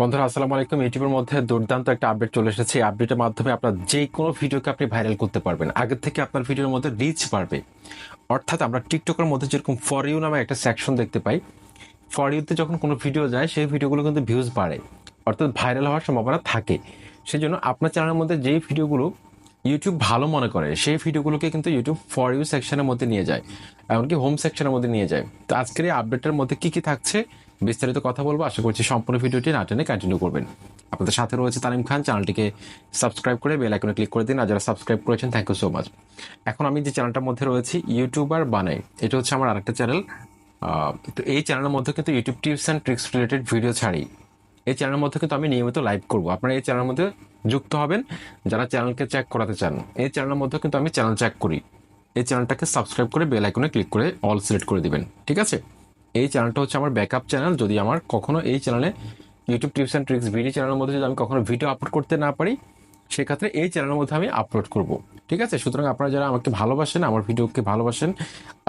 বন্ধুরা, আসসালামু আলাইকুম। ইউটিউবের মধ্যে দুর্দান্ত একটা আপডেট চলে এসেছে। এই আপডেটের মাধ্যমে আপনার যে কোনো ভিডিওকে আপনি ভাইরাল করতে পারবেন। আগের থেকে আপনার ভিডিওর মধ্যে রিচ বাড়বে। অর্থাৎ আমরা টিকটকের মধ্যে যেরকম ফর ইউ নামে একটা সেকশন দেখতে পাই ফর ইউতে যখন কোনো ভিডিও যায়, সেই ভিডিওগুলো কিন্তু ভিউজ বাড়ে। অর্থাৎ ভাইরাল হওয়ার সম্ভাবনা থাকে। সেই জন্য আপনার চ্যানেলের মধ্যে যেই ভিডিওগুলো ইউটিউব ভালো মনে করে, সেই ভিডিওগুলোকে কিন্তু ইউটিউব ফর ইউ সেকশনের মধ্যে নিয়ে যায়। এমনকি হোম সেকশনের মধ্যে নিয়ে যায়। তো আজকের এই আপডেটের মধ্যে কী কী থাকছে বিস্তারিত কথা বলব। আশা করছি সম্পূর্ণ ভিডিওটি না টেনে কন্টিনিউ করবেন। আপনাদের সাথে রয়েছে তালিম খান। চ্যানেলটিকে সাবস্ক্রাইব করে বেল আইকনে ক্লিক করে দিন। আর যারা সাবস্ক্রাইব করেছেন থ্যাংক ইউ সো মাচ এখন আমি যে চ্যানেলটার মধ্যে রয়েছি ইউটিউবার বানাই। এটা হচ্ছে আমার আরেকটা চ্যানেল তো এই চ্যানেলের মধ্যে কিন্তু YouTube tips and tricks related video ছাড়ি। এই চ্যানেলের মধ্যে কিন্তু আমি নিয়মিত লাইভ করব। আপনারা এই চ্যানেলের মধ্যে যুক্ত হবেন। যারা চ্যানেলকে চেক করাতে চান, এই চ্যানেলের মধ্যে কিন্তু আমি চ্যানেল চেক করি। এই চ্যানেলটাকে সাবস্ক্রাইব করে বেল আইকনে ক্লিক করে অল সিলেক্ট করে দিবেন। ঠিক আছে? এই চ্যানেলটা হচ্ছে আমার ব্যাকআপ চ্যানেল যদি আমার কখনো এই চ্যানেলে YouTube tips and tricks video চ্যানেলের মধ্যে যদি আমি কখনো ভিডিও আপলোড করতে না পারি, সেক্ষেত্রে এই চ্যানেলের মধ্যে আমি আপলোড করব। ঠিক আছে? সুতরাং আপনারা যারা আমাকে ভালোবাসেন, আমার ভিডিওকে ভালোবাসেন,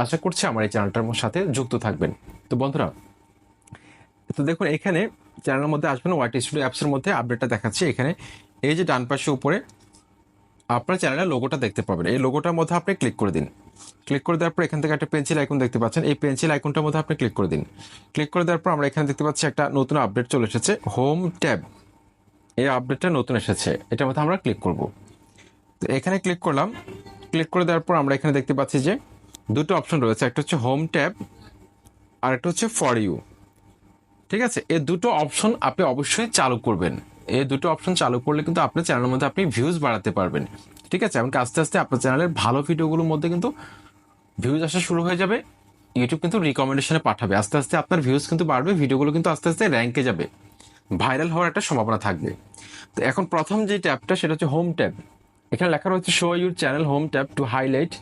আশা করছি আমার এই চ্যানেলটার সাথে যুক্ত থাকবেন। তো বন্ধুরা, তো দেখুন, এখানে চ্যানেলের মধ্যে আসবেন ওয়াইটি স্টুডিও অ্যাপসের মধ্যে আপডেটটা দেখাচ্ছে। এখানে এই যে ডান পাশে উপরে, আপনার চ্যানেলের লোগোটা দেখতে পাবেন। এই লোগোটার মধ্যে আপনি ক্লিক করে দিন। ক্লিক করে দেওয়ার পর এখান থেকে একটা পেন্সিল আইকন দেখতে পাচ্ছেন। এই পেন্সিল আইকনটার মধ্যে আপনি ক্লিক করে দিন। ক্লিক করে দেওয়ার পর আমরা এখানে দেখতে পাচ্ছি একটা নতুন আপডেট চলে এসেছে হোম ট্যাব এই আপডেটটা নতুন এসেছে, এটার মধ্যে আমরা ক্লিক করব। তো এখানে ক্লিক করলাম। ক্লিক করে দেওয়ার পর আমরা এখানে দেখতে পাচ্ছি যে দুটো অপশন রয়েছে, একটা হচ্ছে হোম ট্যাব আর একটা হচ্ছে ফর ইউ ঠিক আছে? এই দুটো অপশন আপনি অবশ্যই চালু করবেন। এই দুটো অপশন চালু করলে কিন্তু আপনার চ্যানেলের মধ্যে আপনি ভিউজ বাড়াতে পারবেন। ঠিক আছে? এমনকি আস্তে আস্তে আপনার চ্যানেলের ভালো ভিডিওগুলোর মধ্যে কিন্তু ভিউজ আসা শুরু হয়ে যাবে। ইউটিউব কিন্তু রিকমেন্ডেশনে পাঠাবে। আস্তে আস্তে আপনার ভিউজ কিন্তু বাড়বে ভিডিওগুলো কিন্তু আস্তে আস্তে র্যাঙ্কে যাবে। ভাইরাল হওয়ার একটা সম্ভাবনা থাকবে। তো এখন প্রথম যে ট্যাবটা সেটা হচ্ছে হোম ট্যাব এখানে লেখা রয়েছে show your channel home tab to highlight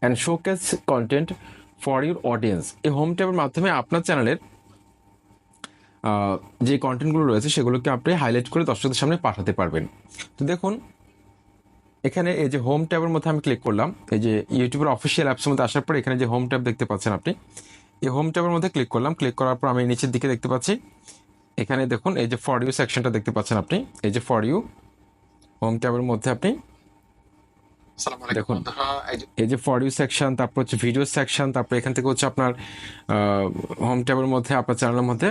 and showcase content for your audience এই হোম ট্যাবের মাধ্যমে আপনার চ্যানেলের যে কন্টেন্টগুলো রয়েছে, সেগুলোকে আপনি হাইলাইট করে দর্শকদের সামনে পাঠাতে পারবেন। তো দেখুন এখানে এই যে হোম ট্যাবের মধ্যে আমি ক্লিক করলাম এই যে ইউটিউবের অফিসিয়াল অ্যাপসের মধ্যে আসার পর এখানে যে হোম ট্যাব দেখতে পাচ্ছেন আপনি এই হোম ট্যাবের মধ্যে ক্লিক করলাম ক্লিক করার পর আমি নিচের দিকে দেখতে পাচ্ছি এখানে দেখুন এই যে ফর ইউ সেকশনটা দেখতে পাচ্ছেন আপনি এই যে ফর ইউ হোম ট্যাবের মধ্যে আপনি দেখুন এই যে ফর ইউ সেকশন তারপর হচ্ছে ভিডিও সেকশন তারপর এখান থেকে হচ্ছে আপনার হোম ট্যাবের মধ্যে আপনার চ্যানেলের মধ্যে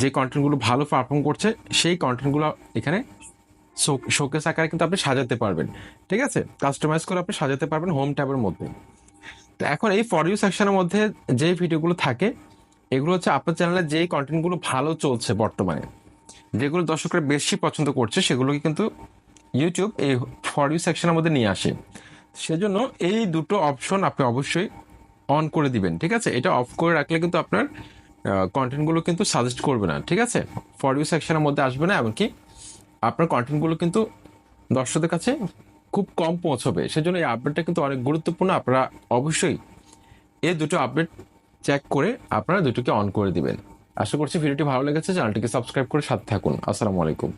যে কন্টেন্টগুলো ভালো পারফর্ম করছে সেই কন্টেন্টগুলো এখানে শোকেস আকারে কিন্তু আপনি সাজাতে পারবেন, ঠিক আছে? কাস্টমাইজ করে আপনি সাজাতে পারবেন হোম ট্যাবের মধ্যে। তো এখন এই ফর ইউ সেকশনের মধ্যে যে ভিডিওগুলো থাকে, এগুলো হচ্ছে আপনার চ্যানেলে যেই কন্টেন্টগুলো ভালো চলছে বর্তমানে, যেগুলো দর্শকরা বেশি পছন্দ করছে, সেগুলোকে কিন্তু ইউটিউব এই ফর ইউ সেকশনের মধ্যে নিয়ে আসে। সেজন্য এই দুটো অপশন আপনি অবশ্যই অন করে দিবেন, ঠিক আছে? এটা অফ করে রাখলে কিন্তু আপনার কন্টেন্টগুলো কিন্তু সাজেস্ট করবে না, ঠিক আছে? ফর ইউ সেকশনের মধ্যে আসবে না, এমনকি আপনার কন্টেন্টগুলো কিন্তু দর্শকদের কাছে খুব কম পৌঁছবে। সেজন্য এই আপডেটটা কিন্তু অনেক গুরুত্বপূর্ণ। আপনারা অবশ্যই এই দুটো আপডেট চেক করে আপনারা দুটোকে অন করে দিবেন। আশা করছি ভিডিওটি ভালো লেগেছে। চ্যানেলটিকে সাবস্ক্রাইব করে সাথে থাকুন। আসসালামু আলাইকুম।